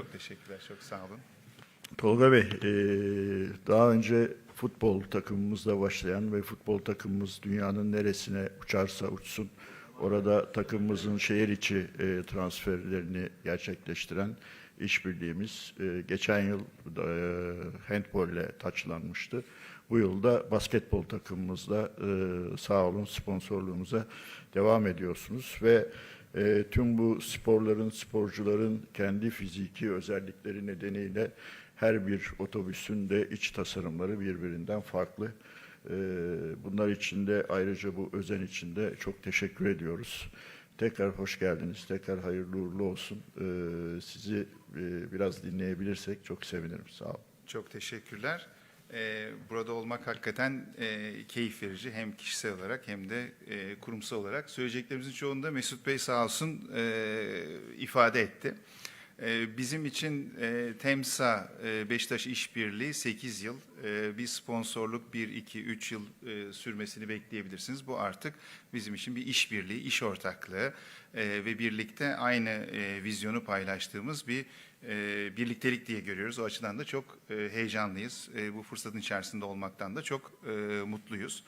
Çok teşekkürler, çok sağ olun. Tolga Bey, e, daha önce futbol takımımızla başlayan ve futbol takımımız dünyanın neresine uçarsa uçsun, orada takımımızın şehir içi e, transferlerini gerçekleştiren işbirliğimiz e, geçen yıl e, handbolle taçlanmıştı. Bu yılda basketbol takımımızla e, sağ olun sponsorluğumuza devam ediyorsunuz ve e, tüm bu sporların, sporcuların kendi fiziki özellikleri nedeniyle her bir otobüsün de iç tasarımları birbirinden farklı. E, bunlar için de ayrıca bu özen için de çok teşekkür ediyoruz. Tekrar hoş geldiniz. Tekrar hayırlı uğurlu olsun. E, sizi e, biraz dinleyebilirsek çok sevinirim. Sağ olun. Çok teşekkürler. Ee, burada olmak hakikaten e, keyif verici hem kişisel olarak hem de e, kurumsal olarak. Söyleyeceklerimizin çoğunu da Mesut Bey sağ olsun e, ifade etti. E, bizim için e, TEMSA e, Beşiktaş İşbirliği 8 yıl e, bir sponsorluk 1, 2, 3 yıl e, sürmesini bekleyebilirsiniz. Bu artık bizim için bir işbirliği, iş ortaklığı e, ve birlikte aynı vizyonu paylaştığımız bir e, birliktelik diye görüyoruz. O açıdan da çok e, heyecanlıyız. E, bu fırsatın içerisinde olmaktan da çok e, mutluyuz.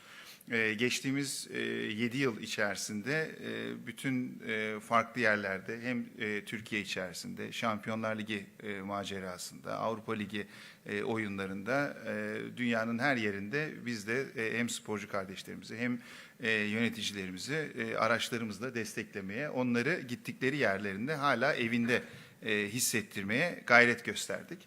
E, geçtiğimiz e, 7 yıl içerisinde e, bütün e, farklı yerlerde hem e, Türkiye içerisinde Şampiyonlar Ligi e, macerasında, Avrupa Ligi e, oyunlarında e, dünyanın her yerinde biz de e, hem sporcu kardeşlerimizi hem e, yöneticilerimizi e, araçlarımızla desteklemeye, onları gittikleri yerlerinde hala evinde e, hissettirmeye gayret gösterdik.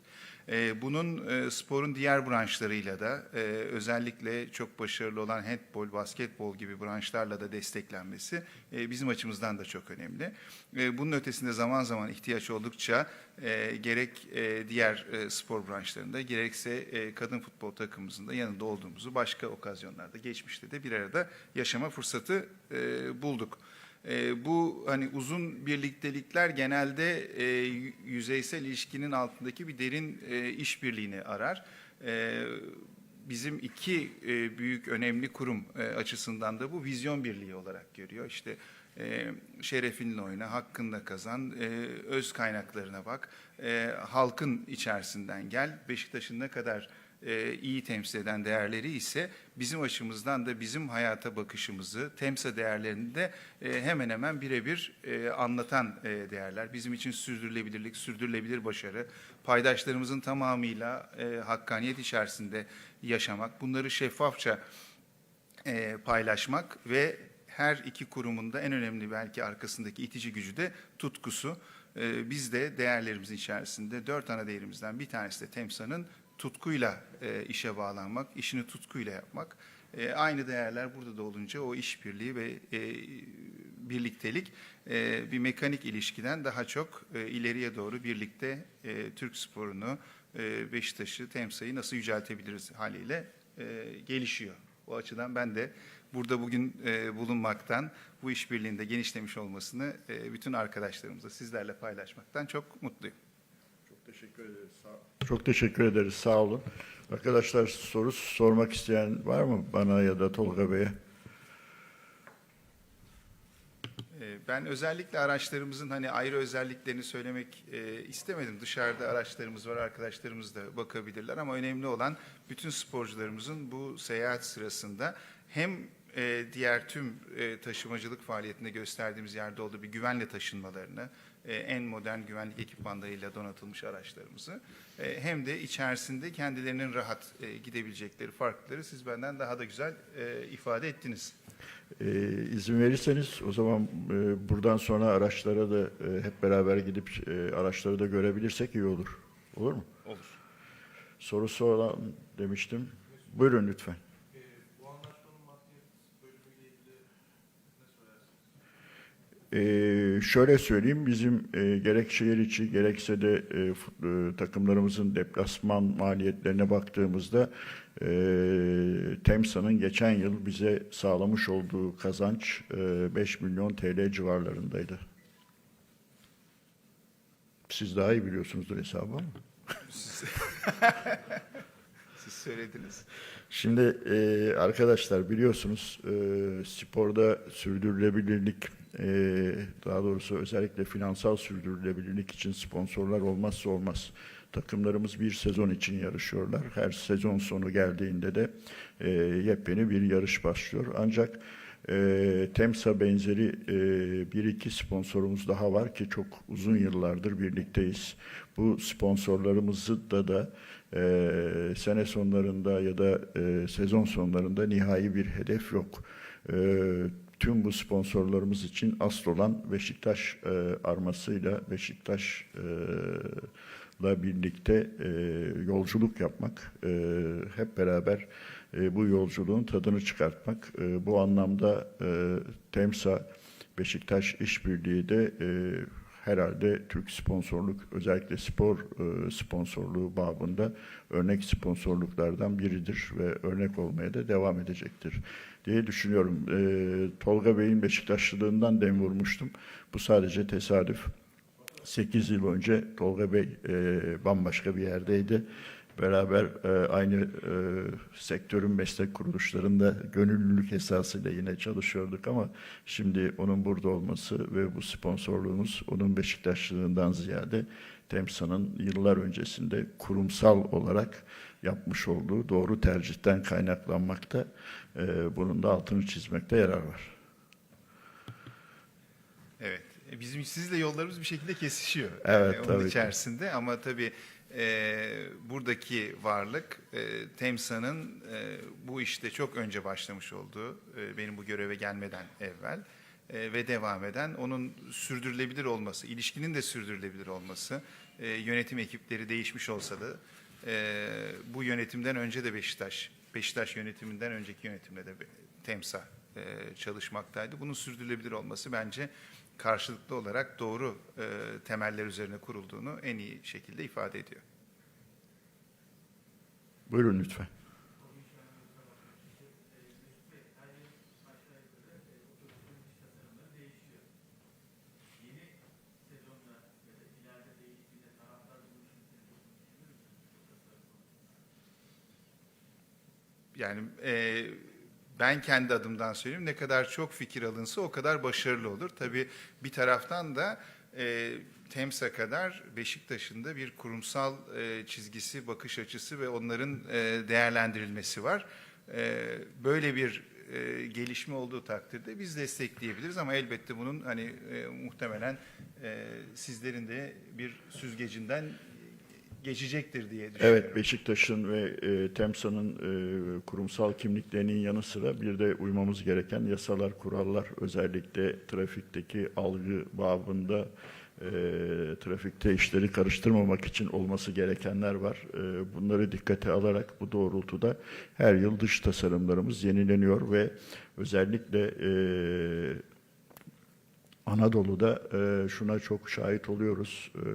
E, bunun e, sporun diğer branşlarıyla da e, özellikle çok başarılı olan handbol, basketbol gibi branşlarla da desteklenmesi e, bizim açımızdan da çok önemli. E, bunun ötesinde zaman zaman ihtiyaç oldukça e, gerek e, diğer e, spor branşlarında gerekse e, kadın futbol takımımızın da yanında olduğumuzu başka okazyonlarda geçmişte de bir arada yaşama fırsatı e, bulduk. E, bu hani uzun birliktelikler genelde e, yüzeysel ilişkinin altındaki bir derin e, işbirliğini arar. E, bizim iki e, büyük önemli kurum e, açısından da bu vizyon birliği olarak görüyor. İşte e, şerefinle oyna, hakkında kazan, e, öz kaynaklarına bak, e, halkın içerisinden gel, Beşiktaş'ın ne kadar e, iyi temsil eden değerleri ise bizim açımızdan da bizim hayata bakışımızı, temsa değerlerini de e, hemen hemen birebir e, anlatan e, değerler. Bizim için sürdürülebilirlik, sürdürülebilir başarı, paydaşlarımızın tamamıyla e, hakkaniyet içerisinde yaşamak, bunları şeffafça paylaşmak ve her iki kurumun da en önemli belki arkasındaki itici gücü de tutkusu. Biz de değerlerimizin içerisinde dört ana değerimizden bir tanesi de TEMSA'nın tutkuyla e, işe bağlanmak, işini tutkuyla yapmak. E, aynı değerler burada da olunca o işbirliği ve e, birliktelik bir mekanik ilişkiden daha çok ileriye doğru birlikte Türk sporunu, e, Beşiktaş'ı, TEMSA'yı nasıl yüceltebiliriz haliyle gelişiyor. O açıdan ben de burada bugün bulunmaktan, bu işbirliğinde genişlemiş olmasını bütün arkadaşlarımızla sizlerle paylaşmaktan çok mutluyum. Çok teşekkür ederiz. Sağ Çok teşekkür ederiz. Sağ olun. Arkadaşlar soru sormak isteyen var mı bana ya da Tolga Bey'e? Ee, Ben özellikle araçlarımızın hani ayrı özelliklerini söylemek e, istemedim. Dışarıda araçlarımız var, arkadaşlarımız da bakabilirler ama önemli olan bütün sporcularımızın bu seyahat sırasında hem e, diğer tüm e, taşımacılık faaliyetinde gösterdiğimiz yerde olduğu bir güvenle taşınmalarını, e, en modern güvenlik ekipmanlarıyla donatılmış araçlarımızı e, hem de içerisinde kendilerinin rahat e, gidebilecekleri farkları siz benden daha da güzel e, ifade ettiniz. Ee, izin verirseniz o zaman e, buradan sonra araçlara da e, hep beraber gidip e, araçları da görebilirsek iyi olur. Olur mu? Olur. Sorusu olan demiştim. Buyurun lütfen. Ee, bu anlaşmanın maddiyet bölümüyle ilgili ne söylersiniz? Ee, şöyle söyleyeyim, bizim e, gerek şehir içi gerekse de e, e, takımlarımızın deplasman maliyetlerine baktığımızda e, TEMSA'nın geçen yıl bize sağlamış olduğu kazanç e, 5 milyon TL civarlarındaydı. Siz daha iyi biliyorsunuzdur hesabı ama. Siz söylediniz. Şimdi e, arkadaşlar biliyorsunuz e, sporda sürdürülebilirlik e, daha doğrusu özellikle finansal sürdürülebilirlik için sponsorlar olmazsa olmaz. Takımlarımız bir sezon için yarışıyorlar. Her sezon sonu geldiğinde de e, yepyeni bir yarış başlıyor. Ancak e, Temsa benzeri e, bir iki sponsorumuz daha var ki çok uzun yıllardır birlikteyiz. Bu sponsorlarımızı da da e, sene sonlarında ya da e, sezon sonlarında nihai bir hedef yok. E, tüm bu sponsorlarımız için asıl olan Beşiktaş e, armasıyla Beşiktaş e, birlikte e, yolculuk yapmak, e, hep beraber e, bu yolculuğun tadını çıkartmak. E, bu anlamda e, Temsa Beşiktaş işbirliği de e, herhalde Türk sponsorluk özellikle spor e, sponsorluğu babında örnek sponsorluklardan biridir ve örnek olmaya da devam edecektir diye düşünüyorum. E, Tolga Bey'in Beşiktaşlılığından dem vurmuştum. Bu sadece tesadüf. 8 yıl önce Tolga Bey e, bambaşka bir yerdeydi. Beraber e, aynı e, sektörün meslek kuruluşlarında gönüllülük esasıyla yine çalışıyorduk ama şimdi onun burada olması ve bu sponsorluğumuz onun Beşiktaşlılığından ziyade Temsa'nın yıllar öncesinde kurumsal olarak yapmış olduğu doğru tercihten kaynaklanmakta. E, bunun da altını çizmekte yarar var. Evet. E, Bizim sizle yollarımız bir şekilde kesişiyor. Evet, Yani onun tabii içerisinde ama tabii e, buradaki varlık e, Temsa'nın e, bu işte çok önce başlamış olduğu e, benim bu göreve gelmeden evvel e, ve devam eden onun sürdürülebilir olması, ilişkinin de sürdürülebilir olması, e, yönetim ekipleri değişmiş olsa da e, bu yönetimden önce de Beşiktaş, Beşiktaş yönetiminden önceki yönetimde de Temsa e, çalışmaktaydı. Bunun sürdürülebilir olması bence karşılıklı olarak doğru e, temeller üzerine kurulduğunu en iyi şekilde ifade ediyor. Buyurun lütfen. Yani e, ben kendi adımdan söyleyeyim ne kadar çok fikir alınsa o kadar başarılı olur. Tabii bir taraftan da e, Temsa kadar Beşiktaş'ın da bir kurumsal e, çizgisi, bakış açısı ve onların e, değerlendirilmesi var. E, böyle bir e, gelişme olduğu takdirde biz destekleyebiliriz ama elbette bunun hani e, muhtemelen e, sizlerin de bir süzgecinden geçecektir diye düşünüyorum. Evet, Beşiktaş'ın ve e, Temsa'nın e, kurumsal kimliklerinin yanı sıra bir de uymamız gereken yasalar, kurallar, özellikle trafikteki algı babında e, trafikte işleri karıştırmamak için olması gerekenler var. E, bunları dikkate alarak bu doğrultuda her yıl dış tasarımlarımız yenileniyor ve özellikle e, Anadolu'da e, şuna çok şahit oluyoruz. E,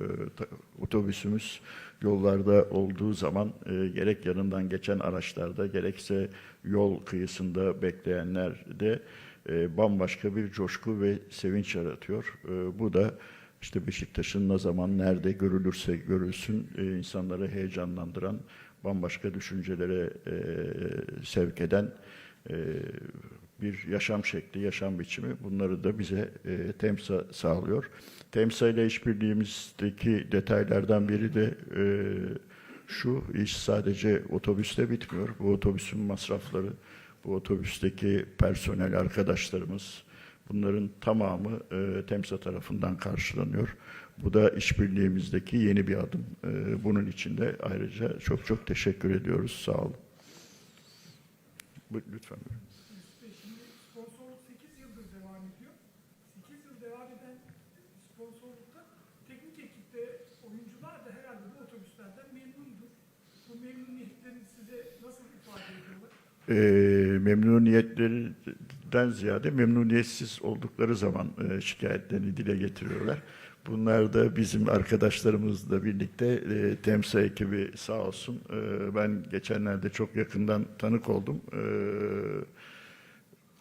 otobüsümüz yollarda olduğu zaman e, gerek yanından geçen araçlarda gerekse yol kıyısında bekleyenler de e, bambaşka bir coşku ve sevinç yaratıyor. E, bu da işte Beşiktaş'ın ne zaman nerede görülürse görülsün e, insanları heyecanlandıran, bambaşka düşüncelere e, sevk eden e, bir yaşam şekli, yaşam biçimi bunları da bize e, temsa sağlıyor. Temsa ile işbirliğimizdeki detaylardan biri de e, şu, iş sadece otobüste bitmiyor. Bu otobüsün masrafları, bu otobüsteki personel arkadaşlarımız, bunların tamamı e, Temsa tarafından karşılanıyor. Bu da işbirliğimizdeki yeni bir adım. E, bunun için de ayrıca çok çok teşekkür ediyoruz. Sağ olun. Lütfen. buyurun. İşte şimdi sponsorluk 8 yıldır devam ediyor. 8 yıl devam eden sponsorlukta teknik ekipte oyuncular da herhalde bu otobüslerden memnundur. Bu memnuniyetlerini size nasıl ifade ediyorlar? e, memnuniyetlerinden ziyade memnuniyetsiz oldukları zaman e, şikayetlerini dile getiriyorlar. Bunlar da bizim arkadaşlarımızla birlikte e, TEMSA ekibi sağ olsun. E, ben geçenlerde çok yakından tanık oldum. E,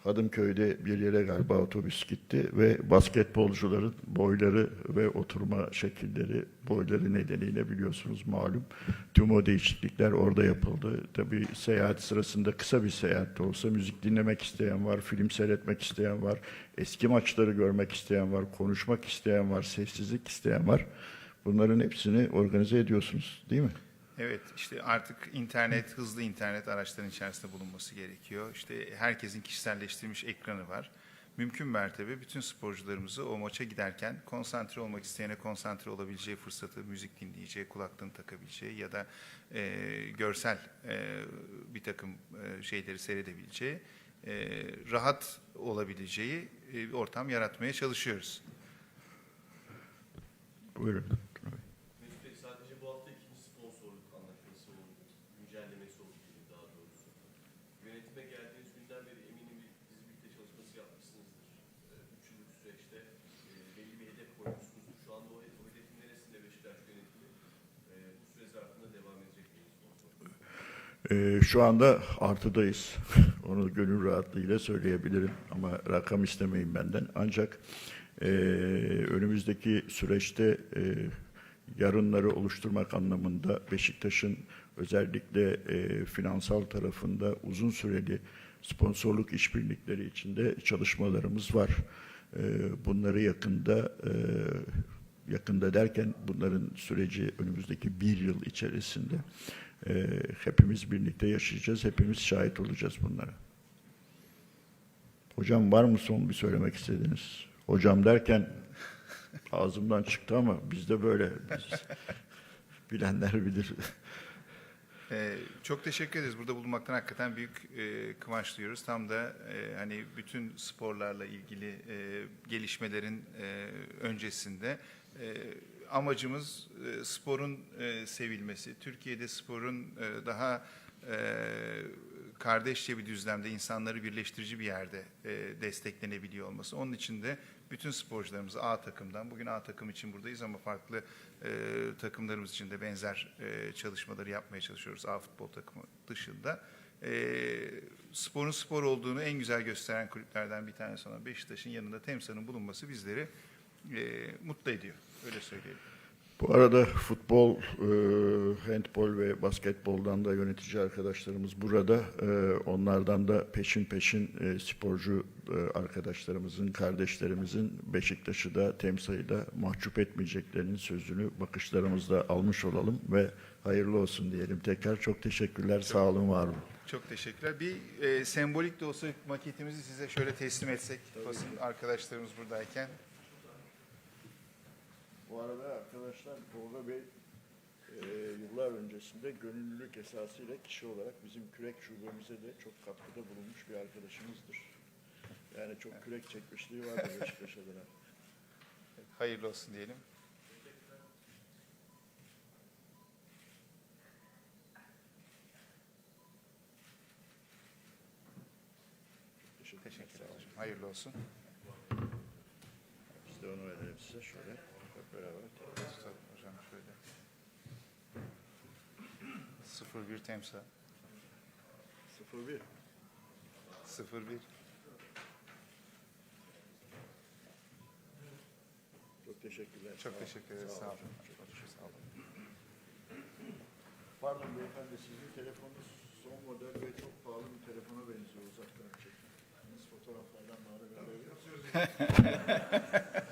Hadımköy'de bir yere galiba otobüs gitti ve basketbolcuların boyları ve oturma şekilleri, boyları nedeniyle biliyorsunuz malum. Tüm o değişiklikler orada yapıldı. Tabii seyahat sırasında kısa bir seyahat de olsa müzik dinlemek isteyen var, film seyretmek isteyen var, eski maçları görmek isteyen var, konuşmak isteyen var, sessizlik isteyen var. Bunların hepsini organize ediyorsunuz değil mi? Evet, işte artık internet, hızlı internet araçların içerisinde bulunması gerekiyor. İşte herkesin kişiselleştirilmiş ekranı var. Mümkün mertebe bütün sporcularımızı o maça giderken konsantre olmak isteyene konsantre olabileceği fırsatı, müzik dinleyeceği, kulaklığını takabileceği ya da e, görsel e, bir takım e, şeyleri seyredebileceği, e, rahat olabileceği e, ortam yaratmaya çalışıyoruz. Buyurun. Mesut Bey sadece bu hafta ikinci sponsorluk anlaşması oldu. Güncellemesi oldu diyeyim daha doğrusu. Yönetime geldiğiniz günden beri eminim dizi birlikte çalışması yapmışsınızdır. Ee, Üç yıllık süreçte e, belli bir hedef koymuşsunuzdur. Şu anda o, o hedefin neresinde Beşiktaş yönetimi? Ee, bu süre zarfında devam edecek mi sponsorluk? Ee, şu anda artıdayız. Onu gönül rahatlığıyla söyleyebilirim ama rakam istemeyin benden. Ancak e, önümüzdeki süreçte e, yarınları oluşturmak anlamında Beşiktaş'ın özellikle e, finansal tarafında uzun süreli sponsorluk işbirlikleri içinde çalışmalarımız var. E, bunları yakında e, yakında derken bunların süreci önümüzdeki bir yıl içerisinde e, hepimiz birlikte yaşayacağız, hepimiz şahit olacağız bunlara. Hocam var mı son bir söylemek istediğiniz? Hocam derken ağzımdan çıktı ama bizde böyle. Biz, bilenler bilir. Ee, çok teşekkür ederiz. Burada bulunmaktan hakikaten büyük e, kıvanç duyuyoruz. Tam da e, hani bütün sporlarla ilgili e, gelişmelerin e, öncesinde e, amacımız e, sporun e, sevilmesi, Türkiye'de sporun e, daha kardeşçe bir düzlemde insanları birleştirici bir yerde desteklenebiliyor olması. Onun için de bütün sporcularımız A takımdan, bugün A takım için buradayız ama farklı takımlarımız için de benzer çalışmaları yapmaya çalışıyoruz A futbol takımı dışında. Sporun spor olduğunu en güzel gösteren kulüplerden bir tanesi olan Beşiktaş'ın yanında Temsa'nın bulunması bizleri mutlu ediyor. Öyle söyleyelim. Bu arada futbol, e, handbol ve basketboldan da yönetici arkadaşlarımız burada. E, onlardan da peşin peşin e, sporcu e, arkadaşlarımızın, kardeşlerimizin Beşiktaş'ı da Temsa'yı da mahcup etmeyeceklerinin sözünü bakışlarımızla almış olalım ve hayırlı olsun diyelim. Tekrar çok teşekkürler, sağ olun, var olun. Çok teşekkürler. Bir e, sembolik de olsa maketimizi size şöyle teslim etsek basın arkadaşlarımız buradayken. Bu arada arkadaşlar Tolga Bey e, yıllar öncesinde gönüllülük esasıyla kişi olarak bizim kürek şubemize de çok katkıda bulunmuş bir arkadaşımızdır. Yani çok kürek çekmişliği vardır Beşiktaş adına. Hayırlı olsun diyelim. Teşekkür, hocam. Hayırlı olsun. Biz de onu verelim size şöyle. Beraber. Tutalım hocam şöyle. 01 temsa. 01. 01. Çok teşekkürler. Çok teşekkür ederiz. Sağ olun. Çok Sağ olun. Pardon beyefendi sizin telefonunuz son model ve çok pahalı bir telefona benziyor uzaktan çektiğiniz fotoğraflardan bana göre.